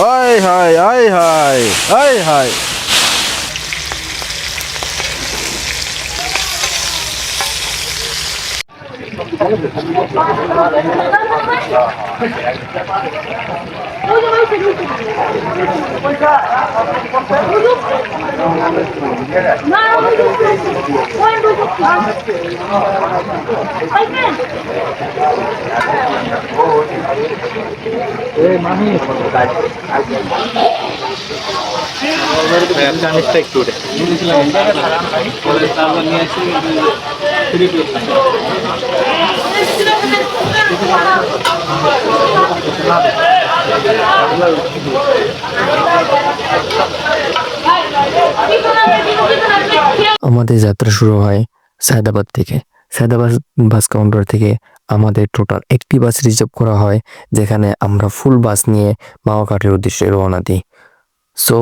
ওই হাই আই হাই আই হাই আমাদের যাত্রা শুরু হয় সায়দাবাদ থেকে। সায়দাবাদ বাস কাউন্টার থেকে আমাদের টোটাল একটি বাস রিজার্ভ করা হয়, যেখানে আমরা ফুল বাস নিয়ে মাওয়াঘাটের উদ্দেশ্যে রওনা দিই। সো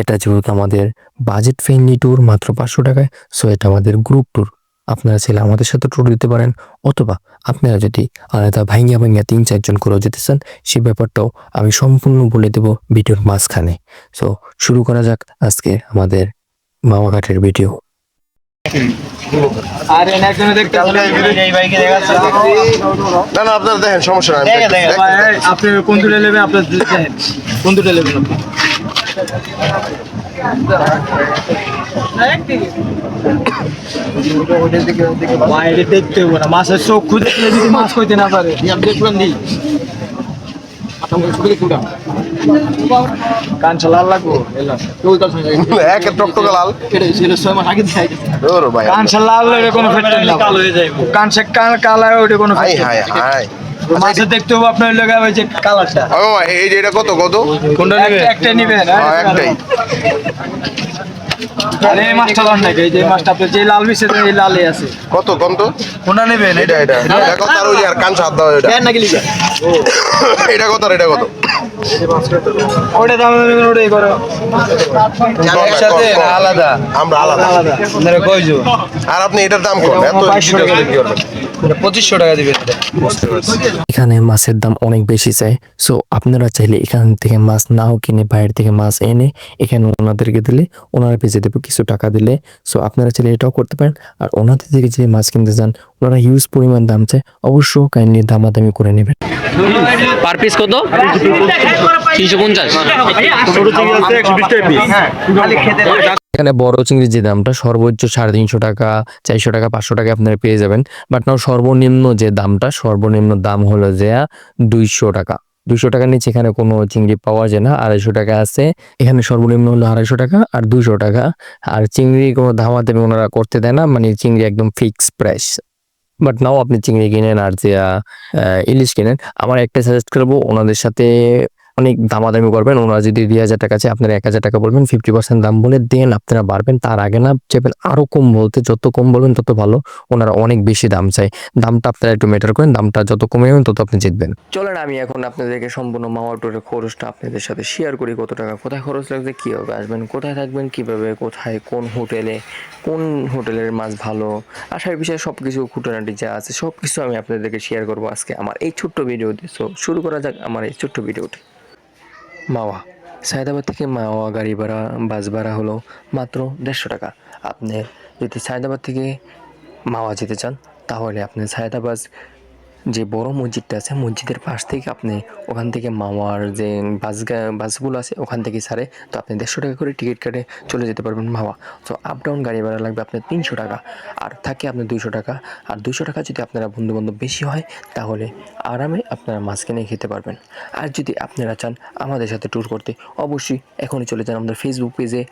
এটা যেহেতু আমাদের বাজেট ফ্রেন্ডলি ট্যুর মাত্র পাঁচশো টাকায় সো এটা আমাদের গ্রুপ ট্যুর আপনারা চাইলে আমাদের সাথে ট্যুর দিতে পারেন, অথবা আপনারা যদি আলাদা ভাইঙ্গা ভাইঙ্গা তিন চারজন করেও যেতে চান সেই ব্যাপারটাও আমি সম্পূর্ণ বলে দেব ভিডিওর মাঝখানে। সো শুরু করা যাক আজকে আমাদের মামাঘাটের ভিডিও না না আপনারা দেখেন সমস্যা নাই আপনি কোন দুটো নেবেন আপনার কোন দুটো নেবেন আপনি? বাইরে দেখতে হবে না। মাছের চোখ খুঁজে যদি মাছ কইতে না পারে। দেখলাম দিই কাঞ্চা লাল লাগবো এক টকটকে লাল। ওর ভাই। কাঞ্চা লাল কোনো ফেটে না কালো হয়ে যাইব কাঞ্চা কালা ওইটা কোনো হাই ফেটে হাই হাই। মাছের দেখতে হবে আপনার লগা ওই যে কালারটা ও এই যে এটা কত কত? কোনটা নেবে? একটা নিবেন হ্যাঁ, একটাই। আরে এই মাছটা লন নাকি এই যে মাছটা আপনার যে লাল মিশে এই লালে আছে। কত কম তো? কোনটা নেবেন? এটা এটা। এটা কত? আর ওই আর কান সাত দাও এটা। নাকি লিখা? এটা কত এটা কত? ওটা দাম নেবেন ওটাই করো। একসাথে না আলাদা। আমরা আলাদা। আলাদা। আপনারা কইছো আর আপনি এটার দাম এত টাকা। কি করবেন। পঁচিশশো টাকা দিবেন এখানে মাছের দাম অনেক বেশি চাই। সো আপনারা চাইলে এখান থেকে মাছ নাও কিনে বাইরে থেকে মাছ এনে এখানে ওনাদেরকে দিলে ওনারা বেঁচে দেবে কিছু টাকা দিলে। সো আপনারা চাইলে এটাও করতে পারেন। আর ওনাদের থেকে যে মাছ কিনতে চান ওনারা হিউজ পরিমাণ দাম চায়। অবশ্য কাইন্ডলি দামাদামি করে নেবেন। পার পিস কত? তিনশো পঞ্চাশ। এখানে বড় চিংড়ির যে দামটা সর্বোচ্চ সাড়ে তিনশো টাকা, চারশো টাকা, পাঁচশো টাকা আপনারা পেয়ে যাবেন। বাট নাও সর্বনিম্ন যে দামটা, সর্বনিম্ন দাম হলো যে দুইশো টাকা। দুইশো টাকার নিচে এখানে কোনো চিংড়ি পাওয়া যায় না, আড়াইশো টাকা আছে। এখানে সর্বনিম্ন হলো আড়াইশো টাকা আর দুইশো টাকা। আর চিংড়ি কোনো ধামা দেবে ওনারা করতে দেয় না মানে চিংড়ি একদম ফিক্স প্রাইস বাট নাও আপনি চিংড়ি কিনেন আর যে ইলিশ কিনেন। আমার একটা সাজেস্ট করব, ওনাদের সাথে অনেক দামাদামি করবেন। ওনারা যদি দুই হাজার টাকা আছে আপনারা এক হাজার টাকা বলবেন ফিফটি পার্সেন্ট দাম বলে দেন, আপনারা বাড়বেন। তার আগে না চাইবেন আরও কম বলতে, যত কম বলবেন, তত ভালো। ওনারা অনেক বেশি দাম চাই দামটা আপনারা একটু মেটার করেন, দামটা যত কমে যাবেন, তত আপনি জিতবেন। চলেন, আমি এখন আপনাদেরকে সম্পূর্ণ মাওয়া টুরের খরচটা আপনাদের সাথে শেয়ার করি, কত টাকা, কোথায় খরচ লাগবে কীভাবে আসবেন, কোথায় থাকবেন, কীভাবে, কোথায়, কোন হোটেলে, কোন হোটেলের মাছ ভালো আসার বিষয়ে সব কিছু খুঁটানাটি যা আছে সব কিছু আমি আপনাদেরকে শেয়ার করব আজকে আমার এই ছোট্ট ভিডিওতে সো শুরু করা যাক আমার এই ছোট্ট ভিডিওটি মাওয়া। সায়দাবাদ থেকে মাওয়া গাড়ি ভাড়া, বাস ভাড়া হলো মাত্র দেড়শো টাকা। আপনি যদি সায়দাবাদ থেকে মাওয়া যেতে চান, তাহলে আপনি সায়দাবাদ যে বড় মসজিদটা আছে, মসজিদের পাশ থেকে আপনি ওখান থেকে মাওয়ার যে বাস বাসগুলো আছে, ওখান থেকে ছাড়ে তো আপনি দেড়শো টাকা করে টিকিট কাটে চলে যেতে পারবেন মাওয়া তো আপ ডাউন গাড়ি ভাড়া লাগবে আপনার তিনশো টাকা। আর থাকে আপনার দুইশো টাকা। আর দুইশো টাকা যদি আপনারা বন্ধু বান্ধব বেশি হয়, তাহলে আরামে আপনারা মাছ কিনে খেতে পারবেন। আর যদি আপনারা চান আমাদের সাথে ট্যুর করতে, অবশ্যই এখনই চলে যান আমাদের ফেসবুক পেজে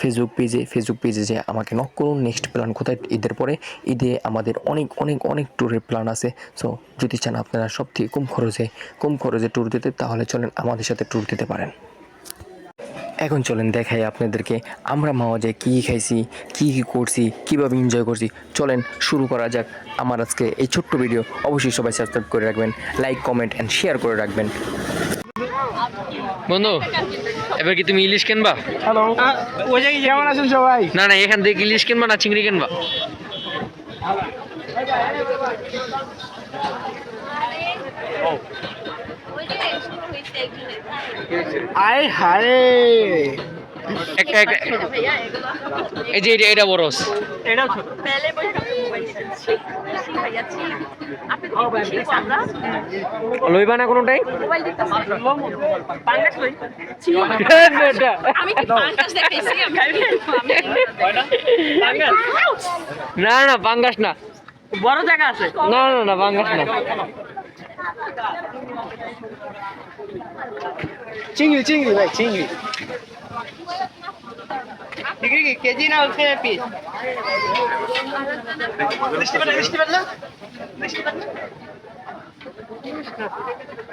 ফেসবুক পেজে ফেসবুক পেজে যে আমাকে নক করুন নেক্সট প্ল্যান কোথায়? ঈদের পরে ঈদে আমাদের অনেক অনেক অনেক ট্যুরের প্ল্যান আছে। সো যদি চান আপনারা সব থেকে কম খরচে কম খরচে ট্যুর দিতে, তাহলে চলেন আমাদের সাথে ট্যুর দিতে পারেন। এখন চলেন দেখাই আপনাদেরকে আমরা মাওয়াজে কী কী খাইছি, কী কী করছি, কীভাবে এনজয় করছি। চলেন শুরু করা যাক আমার আজকে এই ছোট্ট ভিডিও অবশ্যই সবাই সাবস্ক্রাইব করে রাখবেন লাইক কমেন্ট অ্যান্ড শেয়ার করে রাখবেন। বন্ধু এবার কি তুমি ইলিশ কিনবা? হ্যালো ওই জায়গায় কেমন আছেন সবাই? না না এখান থেকে ইলিশ কিনবা না চিংড়ি কিনবা? আয় হায়। একটা একটা এই যে এটা এটা বড়। এটাও ছোট। লইবা না কোনোটাই? না না পাঙ্গাস না। বড় জায়গা আছে? না না না পাঙ্গাস না। চিংড়ি চিংড়ি ভাই চিংড়ি। কেজি না হচ্ছে পিস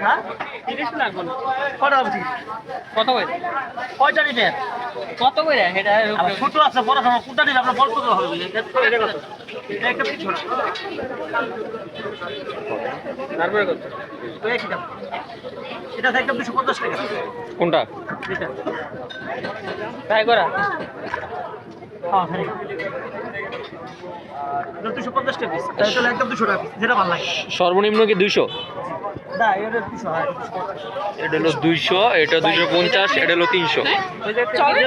হ্যাঁ? তিরিশ কত কত করে? কয়টা নিবেন কত করে? এটা ছোট আছে বড় কোনটা নিলে আপনার বলতে হবে এটা কত একটা পিস তারপরে কত? তো এই সেটা। এটা একদম দুশো পঞ্চাশ টাকা। কোনটা? এটা। ট্রাই করা। হ্যাঁ দুশো পঞ্চাশ টাকা পিস তাহলে একদম দুশো টাকা যেটা ভালো লাগে। সর্বনিম্ন কি দুইশো? দুশো এটা হলো দুইশো এটা দুইশো পঞ্চাশ এটা হলো তিনশো। চলে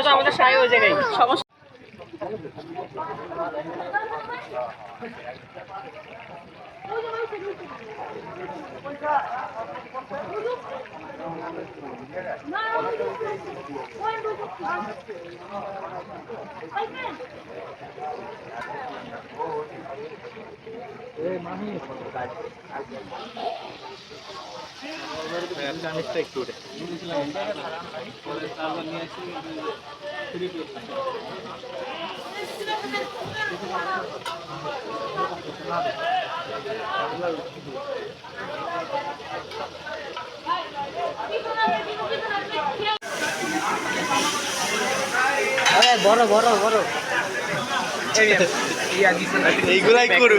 ওই জায়গায় সমস্যা বড় বড় বড় এইগুলাই করু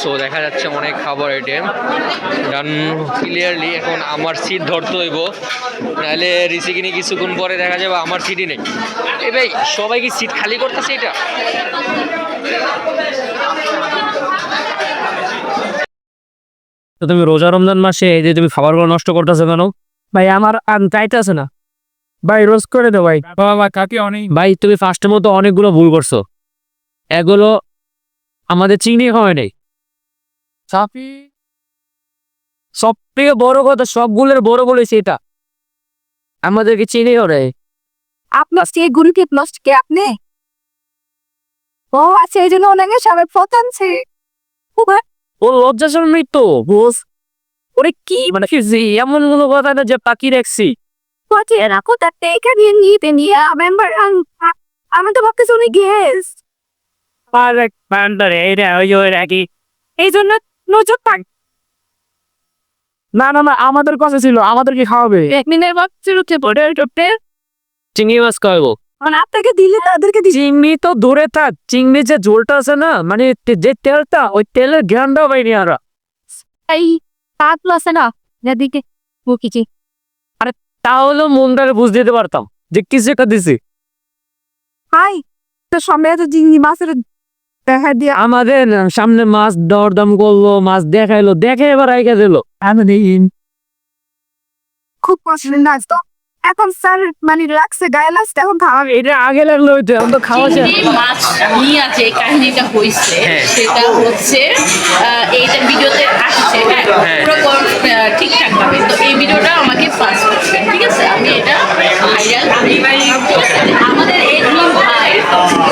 সো দেখা যাচ্ছে অনেক খাবার আইটেম ডান ক্লিয়ারলি এখন আমার সিট ধরতে হইব। নাহলে রিসিকিনি কিছুক্ষণ পরে দেখা যাবে আমার সিটই নেই। এ ভাই সবাই কি সিট খালি করতেছে এটা? তো তুমি রোজা রমজান মাসে এই যে তুমি খাবারগুলো নষ্ট করতেছো কেন? ভাই আমার চাইতে আছে না। ভাই রোজ করে দে ভাই। বাবা কাকি অনেক ভাই তুমি ফার্স্টের মতো অনেকগুলো ভুল করছ। এগুলো আমাদের চিংড়ি খাওয়াই নেই। চাপি সব থেকে বড় কথা সবগুলোর বড় বলেছে এটা। আমাদেরকে চিনিও রে আপনার সে গুরুকে কে আপনি? ও আচ্ছা এই জন্য ওনাকে সবাই ফতানছে ও লজ্জা ওরে কি মানে এমন কোনো কথা না যে পাখি রাখছি তাতে এখানে নিতে নিয়ে মেম্বার আমি তো ভাবতেছি উনি পারফেক্ট ওই ওই রাখি এই জন্য নজর থাক। না না না আমাদের কথা ছিল আমাদেরকে খাওয়াবে। এক মিনিটের ভাবছি উঠে পড়ে উঠে চিংড়ি মাছ খাওয়াবো। মানে আপনাকে দিলে তাদেরকে দিচ্ছি চিংড়ি তো দূরে থাক চিংড়ি যে ঝোলটা আছে না মানে যে তেলটা ওই তেলের জ্ঞানটাও পাইনি আমরা। এই পাতলা আছে না যেদিকে মুখিছি তাহলে মনটারে বুঝ দিতে পারতাম যে কিছু একটা দিছি হাই তো সামনে তো জিঙ্গি মাছের দেখা দিয়ে আমাদের সামনে মাছ দরদাম করল মাছ দেখাইলো দেখে এবার আইকা দিল। খুব পছন্দের নাচ তো। এখন স্যার মানে রাখছে গায়ে লাগছে এখন খাওয়া এটা আগে লাগল হইতো এখন তো খাওয়া। চিংড়ি মাছ নিয়ে যে কাহিনীটা হয়েছে সেটা হচ্ছে এইটা ভিডিওতে আসছে হ্যাঁ? পুরো ঠিকঠাক ভাবে তো এই ভিডিওটা আমাকে পাস করবেন ঠিক আছে? আমি এটা ভাইরাল আমাদের এই দুই ভাই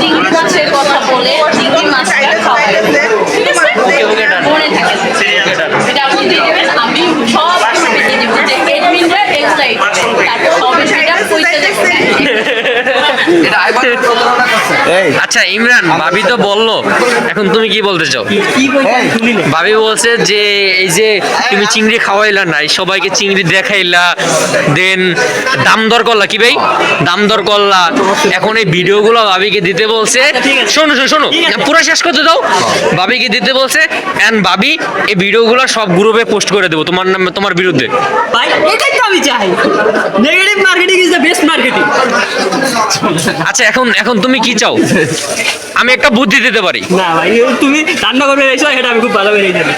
চিংড়ি মাছের কথা বলে চিংড়ি মাছটা খাওয়াই ঠিক আছে মনে থাকে এটা আপনি দিয়ে দেবেন আমি সব কিছু দিয়ে দেবো যে এডমিনরা এক্সাইট তারপর হবে সেটা কইতে দেখতে এটা আইবার প্রতারণা করছে আচ্ছা ইমরান ভাবি তো বলল এখন তুমি কি বলতে চাও? ভাবি বলছে যে এই যে তুমি চিংড়ি খাওয়াইলা নাই সবাইকে চিংড়ি দেখাইলা দেন দাম দর করলা কি ভাই? দাম দর করলা। এখন এই ভিডিওগুলো ভাবিকে দিতে বলছে শোনো শোনো শোনো পুরো শেষ করতে দাও। ভাবিকে দিতে বলছে এন্ড ভাবি এই ভিডিওগুলো সব গ্রুপে পোস্ট করে দেবো তোমার নামে তোমার বিরুদ্ধে। ভাই এটাই তো আমি চাই। Negative marketing is the best marketing আচ্ছা এখন এখন তুমি কি চাও? আমি একটা বুদ্ধি দিতে পারি। না ভাই তুমি রান্না করবে এসো এটা আমি খুব ভালো করে জানি।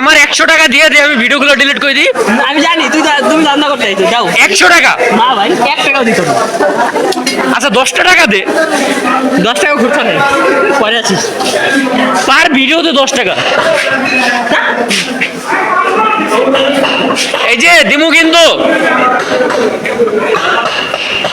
আমার একশো টাকা দিয়ে দিয়ে আমি ভিডিওগুলো ডিলিট করে দিই। আমি জানি তুই তুমি রান্না করতে চাইছো যাও। একশো টাকা? না ভাই এক টাকাও দিত না। আচ্ছা দশটা টাকা দে। দশ টাকা ঘুরতে নেই পরে আছিস পার ভিডিওতে দশ টাকা। এই যে দিমু কিন্তু।